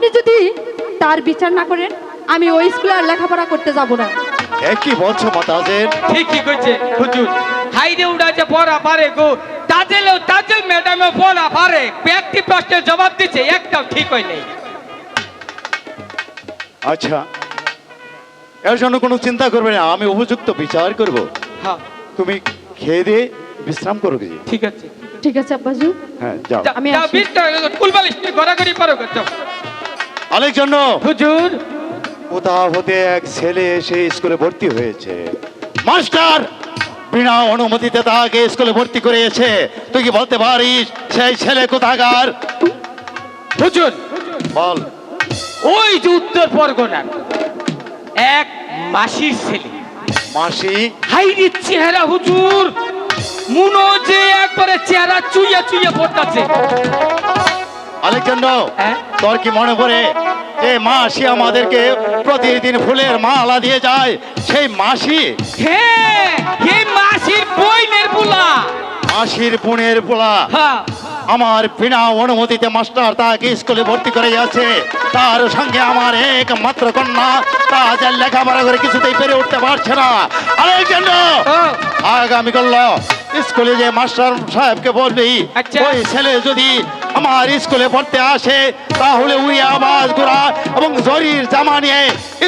আপনি যদি তার বিচার না করেন আমি ওই স্কুলে আর লেখাপড়া করতে যাব না। একই বলছো মতাজের? ঠিকই কইছে হুজুর। হাইরে উড়াছে পড়া পারে গো। তাজেলেও তাজেল ম্যাডামে পড়া পারে। ব্যক্তি প্রশ্নের জবাব দিচ্ছে একটাও ঠিক হয় নাই। আচ্ছা এর জন্য কোনো চিন্তা করবে না আমি উপযুক্ত বিচার করব। হ্যাঁ। তুমি খেয়ে দিয়ে বিশ্রাম করো কি ঠিক আছে। ঠিক আছে আব্বাজু। হ্যাঁ যাও। আমি যাও। বিস্তার কুলবালিশ নিয়ে ঘোরাঘুরি করো গো, যাও। আরেক জন্য। হুজুর। কোথাও হতে এক ছেলে এসে স্কুলে ভর্তি হয়েছে। মাস্টার বিনা অনুমতিতে তাকে স্কুলে ভর্তি করিয়েছে তুই কি বলতে পারিস সেই ছেলে কোথাকার? হুজুর বল। ওই যে উত্তর পরগনার এক মাসির ছেলে। মাসি? হাইরে চেহারা হুজুর। মুনো যে একবারে চেহারা চুইয়া চুইয়া পড়তাছে। আলেকজান্ডার হ্যাঁ? তোর কি মনে পড়ে যে মাসি আমাদেরকে প্রতিদিন ফুলের মালা দিয়ে যায়? সেই মাসি? মাসির বইনের বুলা মাসির বোনের পোলা। হ্যাঁ। আমার বিনা অনুমতিতে মাস্টার তাকে স্কুলে ভর্তি করে আছে তার সঙ্গে আমার একমাত্র কন্যা। তা যা লেখাপড়া করে কিছুতেই পেরে উঠতে পারছে না। আলেকজান্ডার ও। আগামী করল স্কুলে যে মাস্টার সাহেবকে বলবি আচ্ছা। ওই ছেলে যদি আমার স্কুলে পড়তে আসে, তাহলে উই আওয়াজ গোড়া এবং জরির জামা নিয়ে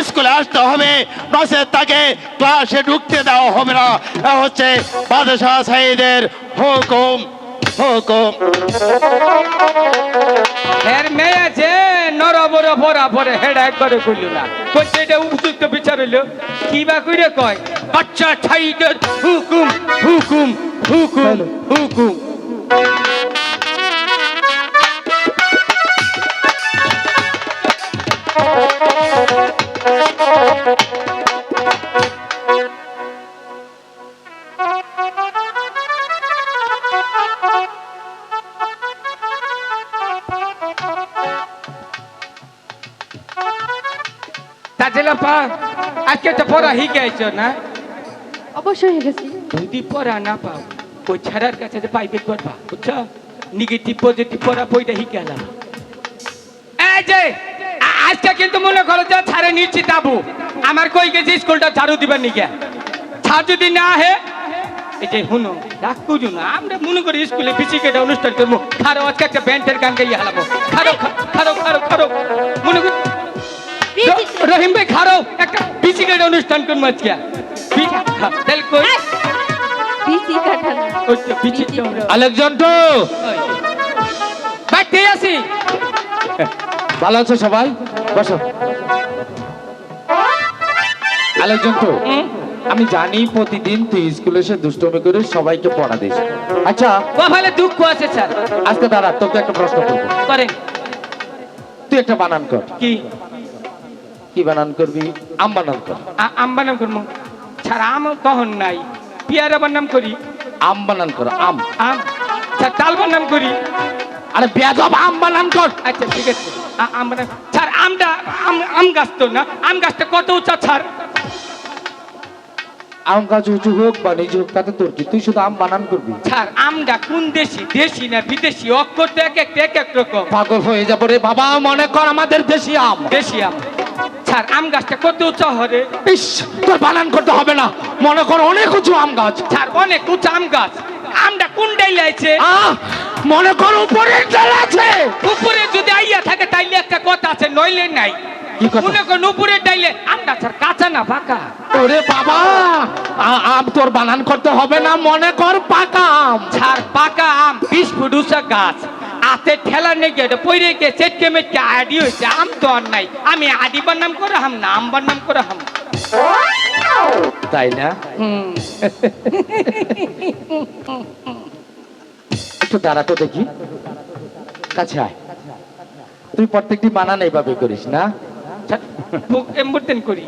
স্কুলে আসতে হবে। নচেত তাকে ক্লাসে ঢুকতে দেওয়া হবে না। হচ্ছে বাদশাহ সাইদের হুকুম হেডা বিচার কি বা হুকুম হুকুম হুকুম হুকুম। তাজেলা পা আজকে তো পড়া হিকে আইছো না? অবশ্যই গেছি যদি পড়া না পাও ওই ছাড়ার কাছে যে পাইবে পড়বা বুঝছ? নেগেটিভ পজিটিভ পড়া বইটা হিকে এলাম এই যে আজকে কিন্তু মনে করো যে ছাড়ে নিশ্চিত আবু। আমার কই গেছি স্কুলটা ঝাড়ু দিবার নিকে ছাড় যদি না হে এই যে হুনো রাগ করু না। আমরা মনে করি স্কুলে বিচিকেটা অনুষ্ঠান করব। খারো আজকে একটা ব্যান্ডের গান গাইয়ে হালাবো। খারো খারো খারো খারো রহিম ভাই খারো একটা অনুষ্ঠান করব আজকে। পিসি কাঠানো ওই তো বিচিটা ওরা- আলেকজান্ডো ওই। ভাই কে ভালো আছো সবাই? বসো। আলেকজান্ডো হুম? আমি জানি প্রতিদিন তুই স্কুলে এসে দুষ্টমি করে সবাইকে পড়া দিস। আচ্ছা কপালে দুঃখ আছে স্যার। আজকে দাঁড়া তোকে একটা প্রশ্ন করব। তুই একটা বানান কর। কি? কি বানান করবি? আম বানান কর। আম বানাম করব। স্যার আম কখন নাই? পিয়ারা বানাম করি। আম বানান কর আম। আম স্যার তাল বানাম করি। আরে বেজব আম বানান কর। আচ্ছা ঠিক আছে। আম বানাম স্যার আমটা আম আম গাছ তো না? আম গাছটা কত উঁচা স্যার আম গাছ উঁচু হোক বা নিচু হোক তাতে তোর কি? তুই শুধু আম বানান করবি? স্যার আমটা কোন দেশি? দেশি না বিদেশি? অক্ষর তো এক একটা এক এক রকম। পাগল হয়ে যাব রে বাবা মনে কর আমাদের দেশি আম। দেশি আম। স্যার আম গাছটা কত উঁচা হরে ইস তোর বানান করতে হবে না। মনে কর অনেক উঁচু আম গাছ। স্যার অনেক উঁচা আম গাছ। আমটা কোন ডাইলে আছে? মনে কর উপরে ডাল আছে। উপরে যদি আইয়া থাকে তাইলে একটা কথা আছে নইলে নাই? মনে করেন উপরে ডাইলে আমটা স্যার কাঁচা না পাকা ওরে বাবা আম তোর বানান করতে হবে না মনে কর পাকা আম। স্যার পাকা আম বিশ ফুট উঁচা গাছ। আতে ঠেলা নেই গিয়ে পইরে গিয়ে চেটকে মেটকে আডি হয়েছে আম তো আর নাই। আমি আডি বান্নাম করে হাম না আম বান্নাম করে হাম। তাই না? একটু দাঁড়া তো দেখি। কাছে আয়। তুই প্রত্যেকটি বানান এইভাবে করিস না। এমবর্তেন করি।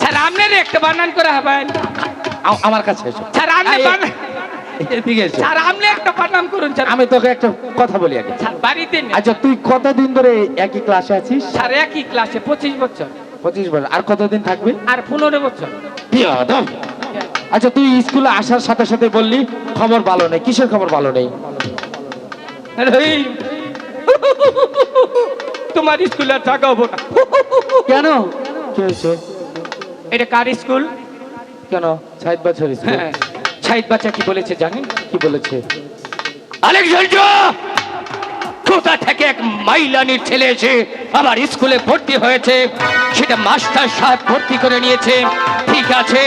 স্যার আপনার একটা বানান করে হবেন। আমার কাছে এসো। স্যার আপনি স্যার আপনি একটা করুন স্যার। আমি তোকে একটা কথা বলি আগে। স্যার বাড়িতে আচ্ছা তুই কতদিন ধরে একই ক্লাসে আছিস? স্যার একই ক্লাসে পঁচিশ বছর। পঁচিশ বছর। আর কতদিন থাকবে? আর পনেরো বছর। বিয়াদব। আচ্ছা তুই স্কুলে আসার সাথে সাথে বললি খবর ভালো নেই। কিসের খবর ভালো নেই? তোমার স্কুলে আর হব না। কেন? কি হয়েছে? এটা কার স্কুল? কেন? সাইদ বছর স্কুল? শাহিদ বাচ্চা কি বলেছে জানেন? কি বলেছে? কোথা থেকে এক মাইলানির ছেলে এসে আমার স্কুলে ভর্তি হয়েছে? সেটা মাস্টার সাহেব ভর্তি করে নিয়েছে। ঠিক আছে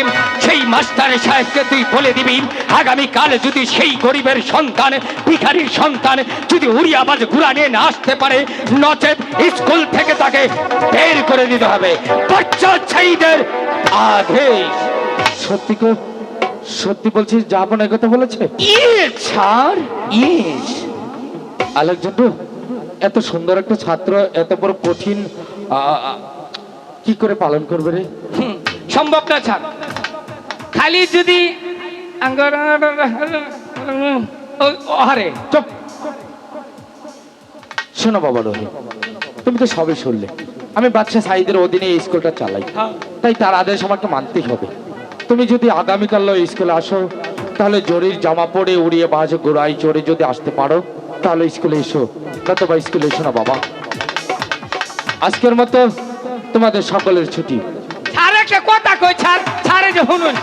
সেই মাস্টার সাহেবকে তুই বলে দিবি আগামী কাল যদি সেই গরিবের সন্তান ভিখারির সন্তান যদি উড়ি আবাজ ঘুরা নিয়ে না আসতে পারে নচেত স্কুল থেকে তাকে বের করে দিতে হবে। বাচ্চা ছাইদের আদেশ। সত্যি কো সত্যি বলছিস যা আপন এই কথা বলেছে? ইয়েস আলেকজান্ডার এত সুন্দর একটা ছাত্র এত বড় কঠিন কি করে পালন করবে রে? সম্ভব না ছাড়। খালি যদি চুপ। শোনো বাবা রোহিত তুমি তো সবই শুনলে। আমি বাচ্চা সাইদের অধীনে এই স্কুলটা চালাই। হ্যাঁ। তাই তার আদেশ আমাকে মানতেই হবে। তুমি যদি আগামীকাল স্কুলে আসো তাহলে জরির জামা পরে উড়িয়ে বাজ গোড়াই চড়ে যদি আসতে পারো তাহলে স্কুলে এসো। নতুবা স্কুলে এসো না বাবা। আজকের মতো তোমাদের সকলের ছুটি। একটা কথা কই যে শুনুন।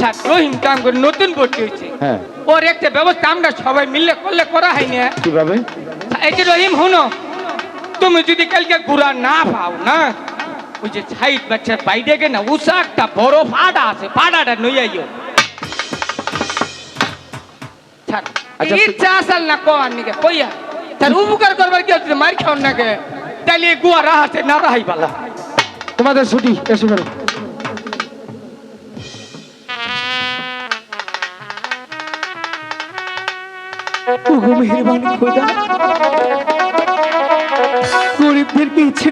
ছাড় রহিম কাম করে নতুন ভর্তি হয়েছে। হ্যাঁ। ওর একটা ব্যবস্থা আমরা সবাই করলে করা হয়নি কীভাবে? এই যে রহিম শুনো। তুমি যদি কালকে ঘুরা না পাও না? ওই যে সাইড বাচ্চার বাইরে গে না উষা একটা বড় ফাড়া আছে ফাড়াটা নই আইও। আচ্ছা, ইচ্ছা আসল না কোয়ার নিকে কইয়া তার উপকার করবার কি হচ্ছে মার খাওয়ার নাকি তাইলে গুয়া রাহাতে না রাহাই বালা। তোমাদের ছুটি এসে গেল মেহরবানি খোদা গরিবদেরকে ইচ্ছে